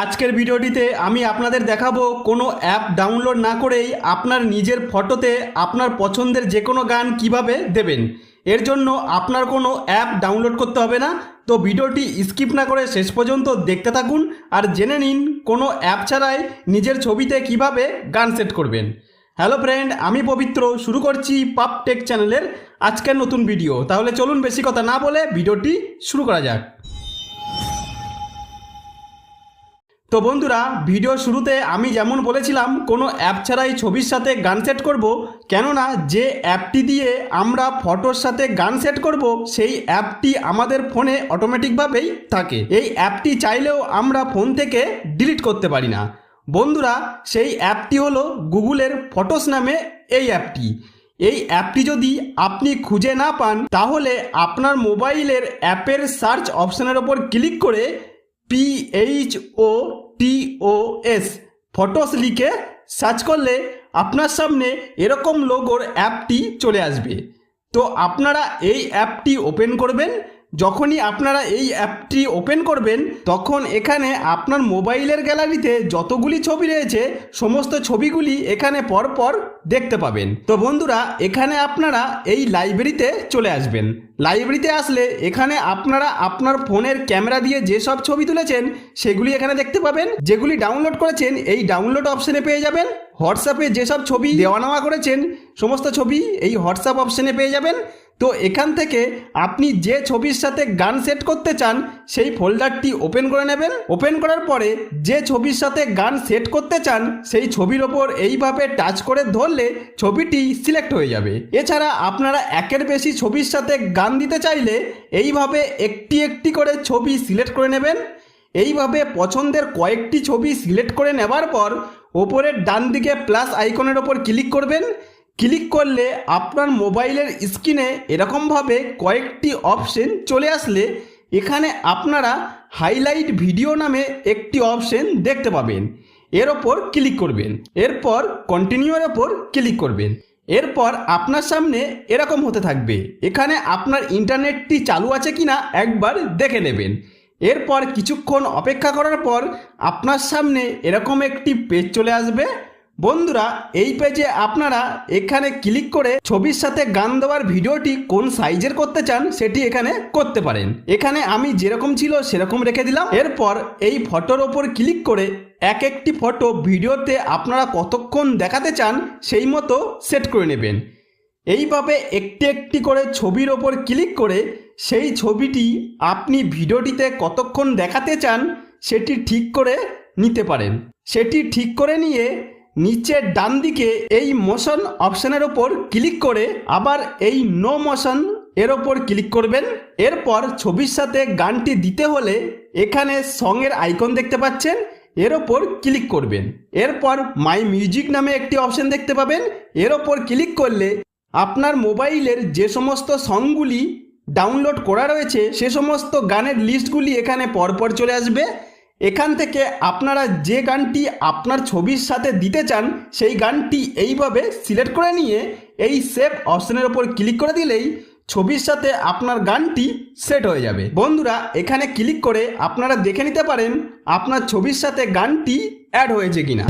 আজকের ভিডিওটিতে আমি আপনাদের দেখাবো কোনো অ্যাপ ডাউনলোড না করেই আপনার নিজের ফটোতে আপনার পছন্দের যে কোনো গান কীভাবে দেবেন। এর জন্য আপনার কোনো অ্যাপ ডাউনলোড করতে হবে না। তো ভিডিওটি স্কিপ না করে শেষ পর্যন্ত দেখতে থাকুন আর জেনে নিন কোনো অ্যাপ ছাড়াই নিজের ছবিতে কীভাবে গান সেট করবেন। হ্যালো ফ্রেন্ড, আমি পবিত্র। শুরু করছি পাপ টেক চ্যানেলের আজকের নতুন ভিডিও। তাহলে চলুন বেশি কথা না বলে ভিডিওটি শুরু করা যাক। তো বন্ধুরা, ভিডিও শুরুতে আমি যেমন বলেছিলাম, কোনো অ্যাপ ছাড়াই ছবির সাথে গান সেট করব, কেননা যে অ্যাপটি দিয়ে আমরা ফটোর সাথে গান সেট করব, সেই অ্যাপটি আমাদের ফোনে অটোমেটিকভাবেই থাকে। এই অ্যাপটি চাইলেও আমরা ফোন থেকে ডিলিট করতে পারি না। বন্ধুরা, সেই অ্যাপটি হলো গুগলের ফটোস নামে এই অ্যাপটি। এই অ্যাপটি যদি আপনি খুঁজে না পান, তাহলে আপনার মোবাইলের অ্যাপের সার্চ অপশনের ওপর ক্লিক করে পিএইচ ও টি ও এস ফটোস লিখে সার্চ করলে আপনার সামনে এরকম লোগোর অ্যাপটি চলে আসবে। তো আপনারা এই অ্যাপটি ওপেন করবেন যখনই আপনারা এই অ্যাপটি ওপেন করবেন, তখন এখানে আপনার মোবাইলের গ্যালারিতে যতগুলি ছবি রয়েছে, সমস্ত ছবিগুলি এখানে পরপর দেখতে পাবেন। তো বন্ধুরা, এখানে আপনারা এই লাইব্রেরিতে চলে আসবেন। লাইব্রেরিতে আসলে এখানে আপনারা আপনার ফোনের ক্যামেরা দিয়ে যেসব ছবি তুলেছেন, সেগুলি এখানে দেখতে পাবেন। যেগুলি ডাউনলোড করেছেন, এই ডাউনলোড অপশনে পেয়ে যাবেন। হোয়াটসঅ্যাপে যেসব ছবি দেওয়া নেওয়া করেছেন, সমস্ত ছবি এই হোয়াটসঅ্যাপ অপশনে পেয়ে যাবেন। তো এখান থেকে আপনি যে ছবির সাথে গান সেট করতে চান, সেই ফোল্ডারটি ওপেন করে নেবেন। ওপেন করার পরে যে ছবির সাথে গান সেট করতে চান, সেই ছবির ওপর এইভাবে টাচ করে ধরলে ছবিটি সিলেক্ট হয়ে যাবে। এছাড়া আপনারা একের বেশি ছবির সাথে গান দিতে চাইলে এইভাবে একটি একটি করে ছবি সিলেক্ট করে নেবেন। এইভাবে পছন্দের কয়েকটি ছবি সিলেক্ট করে নেবার পর ওপরের ডান দিকে প্লাস আইকনের ওপর ক্লিক করবেন। ক্লিক করলে আপনার মোবাইলের স্ক্রিনে এরকমভাবে কয়েকটি অপশন চলে আসলে এখানে আপনারা হাইলাইট ভিডিও নামে একটি অপশন দেখতে পাবেন। এর ওপর ক্লিক করবেন। এরপর কন্টিনিউয়ের ওপর ক্লিক করবেন। এরপর আপনার সামনে এরকম হতে থাকবে। এখানে আপনার ইন্টারনেটটি চালু আছে কিনা একবার দেখে নেবেন। এরপর কিছুক্ষণ অপেক্ষা করার পর আপনার সামনে এরকম একটি পেজ চলে আসবে। বন্ধুরা, এই পেজে আপনারা এখানে ক্লিক করে ছবির সাথে গান দেওয়ার ভিডিওটি কোন সাইজের করতে চান সেটি এখানে করতে পারেন। এখানে আমি যেরকম ছিল সেরকম রেখে দিলাম। এরপর এই ফটোর ওপর ক্লিক করে এক একটি ফটো ভিডিওতে আপনারা কতক্ষণ দেখাতে চান সেই মতো সেট করে নেবেন। এইভাবে একটি একটি করে ছবির ওপর ক্লিক করে সেই ছবিটি আপনি ভিডিওটিতে কতক্ষণ দেখাতে চান সেটি ঠিক করে নিতে পারেন। সেটি ঠিক করে নিয়ে নিচের ডান দিকে এই মোশন অপশনের ওপর ক্লিক করে আবার এই নো মোশন এর ওপর ক্লিক করবেন। এরপর ছবির সাথে গানটি দিতে হলে এখানে সঙের আইকন দেখতে পাচ্ছেন, এর ওপর ক্লিক করবেন। এরপর মাই মিউজিক নামে একটি অপশন দেখতে পাবেন, এর ওপর ক্লিক করলে আপনার মোবাইলের যে সমস্ত সংগুলি ডাউনলোড করা রয়েছে, সে সমস্ত গানের লিস্টগুলি এখানে পরপর চলে আসবে। এখান থেকে আপনারা যে গানটি আপনার ছবির সাথে দিতে চান, সেই গানটি এইভাবে সিলেক্ট করে নিয়ে এই সেভ অপশনের ওপর ক্লিক করে দিলেই ছবির সাথে আপনার গানটি সেট হয়ে যাবে। বন্ধুরা, এখানে ক্লিক করে আপনারা দেখে নিতে পারেন আপনার ছবির সাথে গানটি অ্যাড হয়েছে কিনা।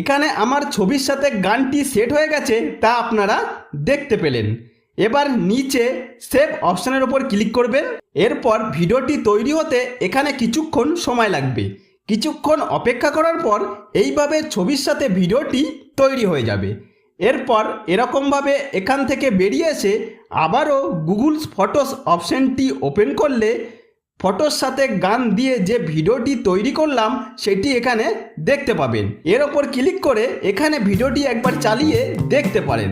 এখানে আমার ছবির সাথে গানটি সেট হয়ে গেছে, তা আপনারা দেখতে পেলেন। এবার নিচে সেভ অপশানের ওপর ক্লিক করবেন। এরপর ভিডিওটি তৈরি হতে এখানে কিছুক্ষণ সময় লাগবে। কিছুক্ষণ অপেক্ষা করার পর এইভাবে ছবির সাথে ভিডিওটি তৈরি হয়ে যাবে। এরপর এরকমভাবে এখান থেকে বেরিয়ে এসে আবারও গুগলস ফটোস অপশানটি ওপেন করলে ফটোর সাথে গান দিয়ে যে ভিডিওটি তৈরি করলাম সেটি এখানে দেখতে পাবেন। এর ওপর ক্লিক করে এখানে ভিডিওটি একবার চালিয়ে দেখতে পারেন।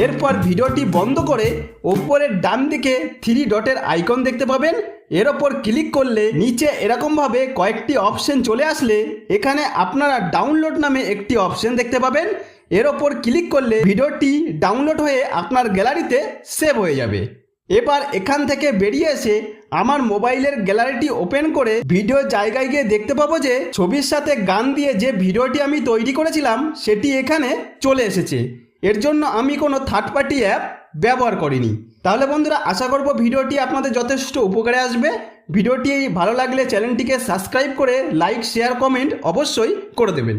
এরপর ভিডিওটি বন্ধ করে ওপরের ডান দিকে থ্রি ডটের আইকন দেখতে পাবেন। এর ওপর ক্লিক করলে নিচে এরকমভাবে কয়েকটি অপশন চলে আসলে এখানে আপনারা ডাউনলোড নামে একটি অপশন দেখতে পাবেন। এর ওপর ক্লিক করলে ভিডিওটি ডাউনলোড হয়ে আপনার গ্যালারিতে সেভ হয়ে যাবে। এবার এখান থেকে বেরিয়ে এসে আমার মোবাইলের গ্যালারিটি ওপেন করে ভিডিও জায়গায় গিয়ে দেখতে পাবো যে ছবির সাথে গান দিয়ে যে ভিডিওটি আমি তৈরি করেছিলাম, সেটি এখানে চলে এসেছে। এর জন্য আমি কোনো থার্ড পার্টি অ্যাপ ব্যবহার করিনি। তাহলে বন্ধুরা, আশা করব ভিডিওটি আপনাদের যথেষ্ট উপকারে আসবে। ভিডিওটি ভালো লাগলে চ্যানেলটিকে সাবস্ক্রাইব করে লাইক শেয়ার কমেন্ট অবশ্যই করে দেবেন।